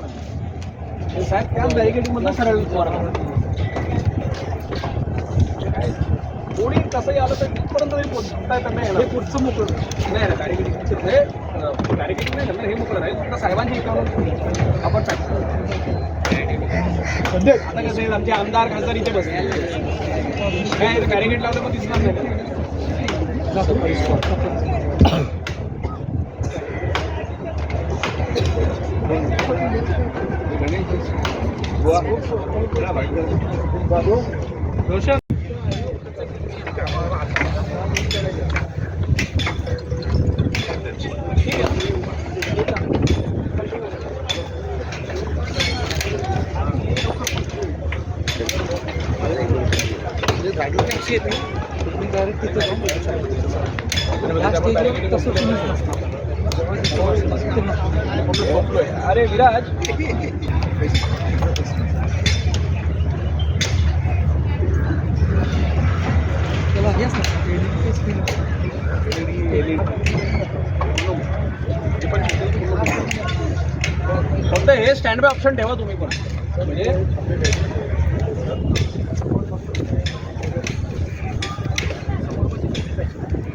ते साहेब त्याच बॅरिकेडिंगमधनं सरळ कोणी कसंही आलं तर तिथपर्यंत तरी पोहोचता येतं नाही हे पुढचं मोकळं नाही ना बॅरिकेडिंग हे बॅरिकेडिंग नाही झालं हे मोकळं राहील फक्त साहेबांची इकडून आपण आता कसं आहे आमचे आमदार खासदार इथे बसले काय बॅरिकेड लावलं पण दिसणार नाही. रोशन अरे विराज। फक्त हे स्टँड बाय ऑप्शन ठेवा तुम्ही पण. म्हणजे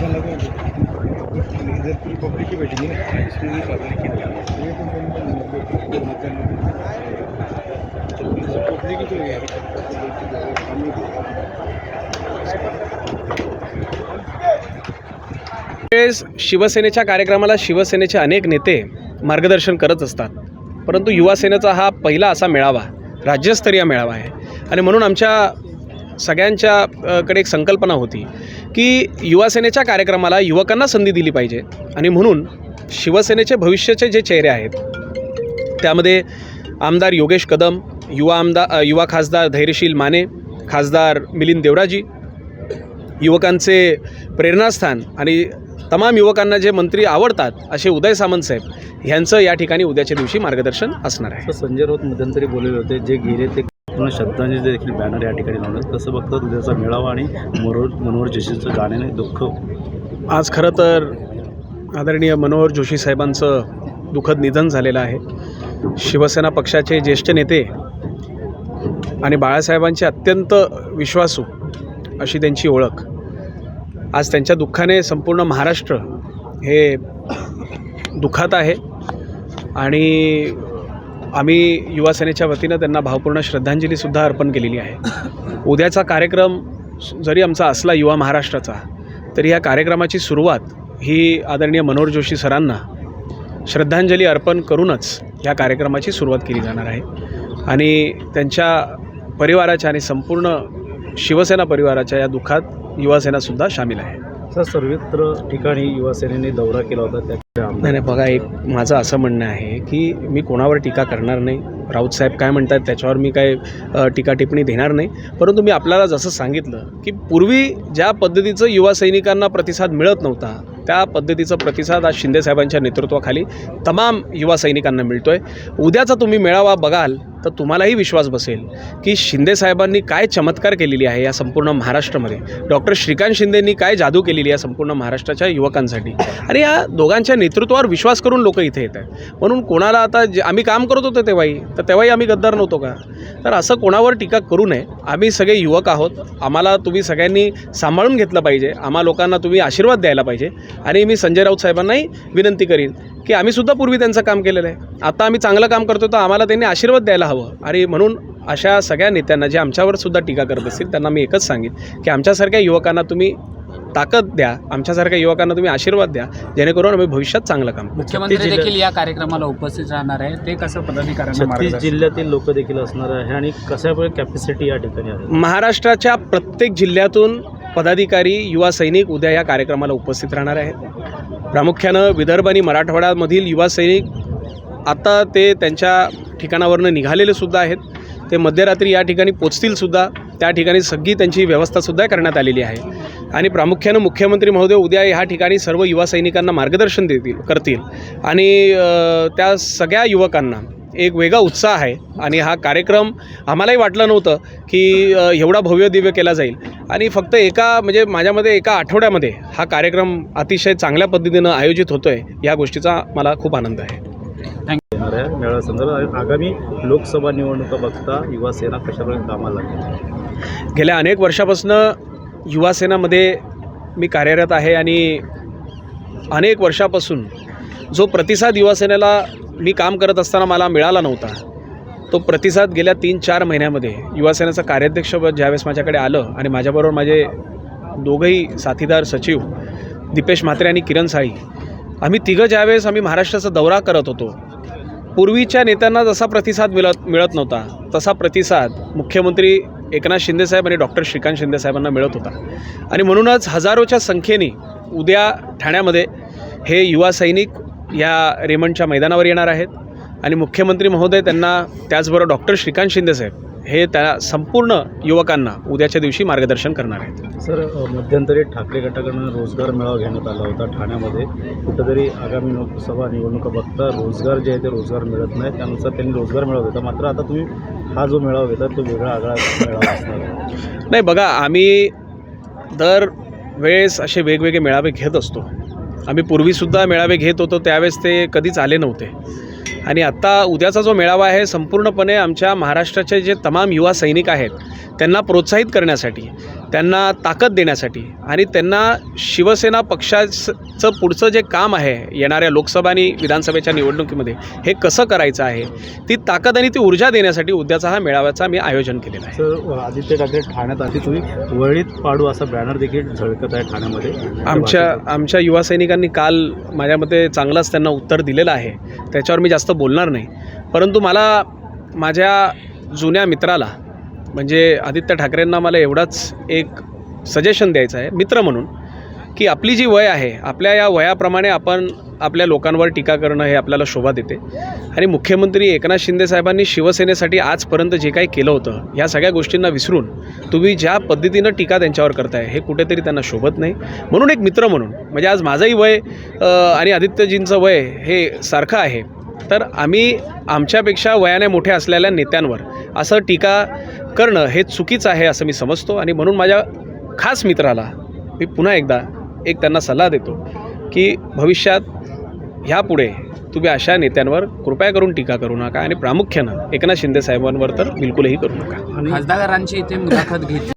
पब्लिक की ना इसमें पब्लिक पब्लिक की तो वेळेस शिवसेनेच्या कार्यक्रमाला शिवसेनेचे अनेक नेते मार्गदर्शन करत असतात. परंतु युवासेनेचा हा पहिला असा मेळावा राज्यस्तरीय मेळावा आहे. आणि म्हणून आमच्या सगळ्यांच्या कडे एक संकल्पना होती की युवासेनेच्या कार्यक्रमाला युवकांना संधी दिली पाहिजे. आणि म्हणून शिवसेनेचे भविष्याचे जे चेहरे आहेत त्यामध्ये आमदार योगेश कदम युवा आमदार युवा खासदार धैर्यशील माने खासदार मिलिंद देवराजी युवकांचे प्रेरणास्थान आणि तमाम युवकांना जे मंत्री आवडतात असे उदय सामंत साहेब ह्यांचं या ठिकाणी उद्याच्या दिवशी मार्गदर्शन असणार आहे. संजय राऊत मध्यंतरी बोलले होते जे गेले ते पूर्ण श्रद्धांजली देखील बॅनर या ठिकाणी लावण्यात. तसं फक्त उद्याचा मेळावा आणि मनोहर मनोहर जोशीचं गाण्याने दुःख? आज खरं तर आदरणीय मनोहर जोशी साहेबांचं दुःखद निधन झालेलं आहे. शिवसेना पक्षाचे ज्येष्ठ नेते आणि बाळासाहेबांचे अत्यंत विश्वासू अशी त्यांची ओळख. आज त्यांच्या दुःखाने संपूर्ण महाराष्ट्र हे दुःखात आहे. आणि आम्ही युवासेनेच्या वतीनं त्यांना भावपूर्ण श्रद्धांजलीसुद्धा अर्पण केलेली आहे. उद्याचा कार्यक्रम जरी आमचा असला युवा महाराष्ट्राचा तरी या कार्यक्रमाची सुरुवात ही आदरणीय मनोहर जोशी सरांना श्रद्धांजली अर्पण करूनच या कार्यक्रमाची सुरुवात केली जाणार आहे. आणि त्यांच्या परिवाराच्या आणि संपूर्ण शिवसेना परिवाराच्या या दुःखात युवासेनासुद्धा सामील आहे. सर सर्वत्र ठिकाणी युवासेनेने दौरा केला होता त्या नाही नाही बघा एक माझं असं म्हणणं आहे की मी कोणावर टीका करणार नाही. राऊत साहेब काय म्हणतात त्याच्यावर मी काय टीका टिप्पणी देणार नाही. परंतु मी आपल्याला जसं सांगितलं की पूर्वी ज्या पद्धतीचं युवा सैनिकांना प्रतिसाद मिळत नव्हता त्या पद्धतीचा प्रतिसाद आज शिंदेसाहेबांच्या नेतृत्वाखाली तमाम युवा सैनिकांना मिळतोय. उद्याचा तुम्ही मेळावा बघाल तर तुम्हालाही विश्वास बसेल की शिंदेसाहेबांनी काय चमत्कार केलेली आहे या संपूर्ण महाराष्ट्रामध्ये. डॉक्टर श्रीकांत शिंदेंनी काय जादू केलेली आहे संपूर्ण महाराष्ट्राच्या युवकांसाठी. आणि या दोघांच्या नेतृत्वावर विश्वास करून लोक इथे येत आहेत. म्हणून कोणाला आता जे आम्ही काम करत होतो तेव्हाही तर तेव्हाही आम्ही गद्दार नव्हतो का? तर असं कोणावर टीका करू नये. आम्ही सगळे युवक आहोत. आम्हाला तुम्ही सगळ्यांनी सांभाळून घेतलं पाहिजे. आम्हा लोकांना तुम्ही आशीर्वाद द्यायला पाहिजे. आणि मी संजय राऊत साहेबांनाही विनंती करीन की आम्हीसुद्धा पूर्वी त्यांचं काम केलेलं आहे. आता आम्ही चांगलं काम करतो तर आम्हाला त्यांनी आशीर्वाद द्यायला हवं. आणि म्हणून अशा सगळ्या नेत्यांना जे आमच्यावर सुद्धा टीका करत असतील त्यांना मी एकच सांगेन की आमच्यासारख्या युवकांना तुम्ही ताकद द्या आमच्यासारख्या युवकांना तुम्ही आशीर्वाद द्या जेणेकरून आम्ही भविष्यात चांगलं काम. मुख्यमंत्री देखील या कार्यक्रमाला उपस्थित राहणार आहे ते कसं पदाधिकाऱ्यांना छत्तीस मार्गदर्शन जिल्ह्यातील लोक देखील असणार आहे आणि कशा कॅपॅसिटी या ठिकाणी आहे? महाराष्ट्राच्या प्रत्येक जिल्ह्यातून पदाधिकारी युवा सैनिक उद्या या कार्यक्रमाला उपस्थित राहणार आहेत. प्रामुख्यानं विदर्भ आणि मराठवाड्यामधील युवा सैनिक आता ते त्यांच्या ठिकाणावरनं निघालेले सुद्धा आहेत. ते मध्यरात्री या ठिकाणी पोचतील सुद्धा. त्या ठिकाणी सगळी त्यांची व्यवस्थासुद्धा करण्यात आलेली आहे. आणि प्रामुख्यानं मुख्यमंत्री महोदय उद्या ह्या ठिकाणी सर्व युवा सैनिकांना मार्गदर्शन देतील करतील. आणि त्या सगळ्या युवकांना एक वेगळा उत्साह आहे. आणि हा कार्यक्रम आम्हालाही वाटलं नव्हतं की एवढा भव्य दिव्य केला जाईल. आणि फक्त एका म्हणजे माझ्यामध्ये एका आठवड्यामध्ये हा कार्यक्रम अतिशय चांगल्या पद्धतीनं आयोजित होतो आहे या गोष्टीचा मला खूप आनंद आहे. संदर्भात आगामी लोकसभा निवडणुका बघता युवा सेना कशाप्रकारे कामाला गेल्या अनेक वर्षापासून युवासेनामध्ये मी कार्यरत आहे आणि अनेक वर्षापासून जो प्रतिसाद युवासेनेला मी काम करत असताना मला मिळाला नव्हता तो प्रतिसाद गेल्या तीन चार महिन्यामध्ये युवासेनेचं कार्याध्यक्षपद ज्यावेळेस माझ्याकडे आलं आणि माझ्याबरोबर माझे दोघंही साथीदार सचिव दीपेश म्हात्रे आणि किरण साळी आम्ही तिघं ज्यावेळेस आम्ही महाराष्ट्राचा दौरा करत होतो पूर्वीच्या नेत्यांना जसा प्रतिसाद मिळत मिळत नव्हता तसा प्रतिसाद मुख्यमंत्री एकनाथ शिंदेसाहेब आणि डॉक्टर श्रीकांत शिंदेसाहेबांना मिळत होता. आणि म्हणूनच हजारोच्या संख्येने उद्या ठाण्यामध्ये हे युवा सैनिक या रेमंडच्या मैदानावर येणार आहेत. आणि मुख्यमंत्री महोदय त्यांना त्याचबरोबर डॉक्टर श्रीकांत शिंदेसाहेब हे त्या संपूर्ण युवकांना उद्याच्या दिवशी मार्गदर्शन करणार आहेत. सर मध्यंतरी ठाकरे गटाकडून रोजगार मेळावा घेण्यात आला होता ठाण्यामध्ये. कुठंतरी आगामी लोकसभा निवडणुका बघता रोजगार जे आहे ते रोजगार मिळत नाही. त्यानुसार त्यांनी रोजगार मेळावा घेतला. मात्र आता तुम्ही हा जो मेळावा घेता तो वेगळा आगळा मेळावा असणार नाही बघा आम्ही दर वेळेस असे वेगवेगळे मेळावे घेत असतो. आम्ही पूर्वीसुद्धा मेळावे घेत होतो त्यावेळेस ते कधीच आले नव्हते. आणि आत्ता उद्याचा जो मेळावा आहे संपूर्णपणे आमच्या महाराष्ट्राचे जे तमाम युवा सैनिक आहेत त्यांना प्रोत्साहित करण्यासाठी त्यांना ताकद देण्यासाठी आणि त्यांना शिवसेना पक्षाचं पुढचं जे काम आहे येणाऱ्या लोकसभा आणि विधानसभेच्या निवडणुकीमध्ये हे कसं करायचं आहे ती ताकद आणि ती ऊर्जा देण्यासाठी उद्याचा हा मेळाव्याचा मी आयोजन केलेलं आहे. सर आदित्य ठाकरे ठाण्यात आधी तुम्ही वळीत पाडू असा बॅनर देखील झळकत आहे ठाण्यामध्ये. आमच्या आमच्या युवा सैनिकांनी काल माझ्यामध्ये चांगलाच त्यांना उत्तर दिलेलं आहे. त्याच्यावर मी जास्त बोलणार नाही. परंतु मला माझ्या जुन्या मित्राला म्हणजे आदित्य ठाकरेंना मला एवढाच एक सजेशन द्यायचं आहे मित्र म्हणून की आपली जी वय आहे आपल्या या वयाप्रमाणे आपण आपल्या लोकांवर टीका करणं हे आपल्याला शोभा देते. आणि मुख्यमंत्री एकनाथ शिंदे साहेबांनी शिवसेनेसाठी आजपर्यंत जे काही केलं होतं ह्या सगळ्या गोष्टींना विसरून तुम्ही ज्या पद्धतीनं टीका त्यांच्यावर करताय हे कुठेतरी त्यांना शोभत नाही. म्हणून एक मित्र म्हणून म्हणजे आज माझंही वय आणि आदित्यजींचं वय हे सारखं आहे तर आम्ही आमच्यापेक्षा वयाने मोठे असलेल्या नेत्यांवर असं टीका करणं हे चुकीचं आहे असं मी समजतो आणि म्हणून माझ्या खास मित्राला मी पुन्हा एकदा एक त्यांना सल्ला देतो की भविष्यात ह्यापुढे तुम्ही अशा नेत्यांवर कृपया करून टीका करू नका आणि प्रामुख्यानं एकनाथ शिंदे साहेबांवर तर बिलकुलही करू नका. खासदारांची इथे मुलाखत घेतली.